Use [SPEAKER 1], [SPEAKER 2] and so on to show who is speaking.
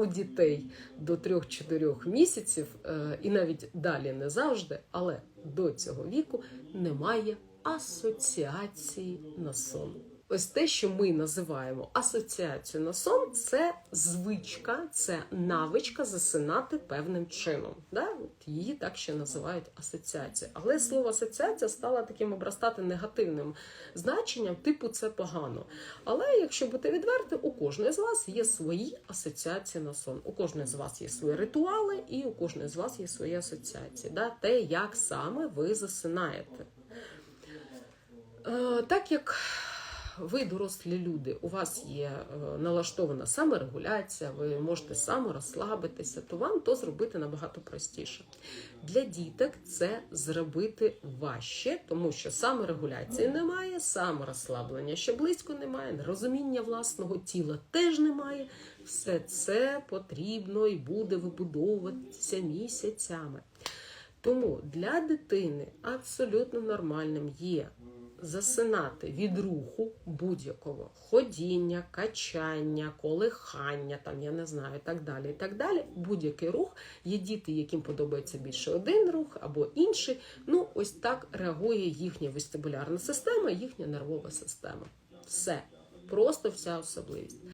[SPEAKER 1] у дітей до 3-4 місяців, е, і навіть далі не завжди, але до цього віку немає асоціації на сон. Ось те, що ми називаємо асоціацією на сон, це звичка, це навичка засинати певним чином. Да? От Її так ще називають асоціація. Але слово асоціація стало таким обрастати негативним значенням, типу це погано. Але якщо бути відверти, у кожної з вас є свої асоціації на сон. У кожної з вас є свої ритуали, і у кожної з вас є свої асоціації. Да? Те, як саме ви засинаєте. Е, так як ви дорослі люди, у вас є е, налаштована саморегуляція, ви можете саморозслабитися, то вам то зробити набагато простіше. Для діток це зробити важче, тому що саморегуляції немає, саморозслаблення ще близько немає, розуміння власного тіла теж немає. Все це потрібно і буде вибудовуватися місяцями. Тому для дитини абсолютно нормальним є засинати від руху будь-якого ходіння, качання, колихання, там я не знаю, і так далі. І так далі. Будь-який рух є діти, яким подобається більше один рух або інший. Ну, ось так реагує їхня вестибулярна система, їхня нервова система. Все, просто вся особливість.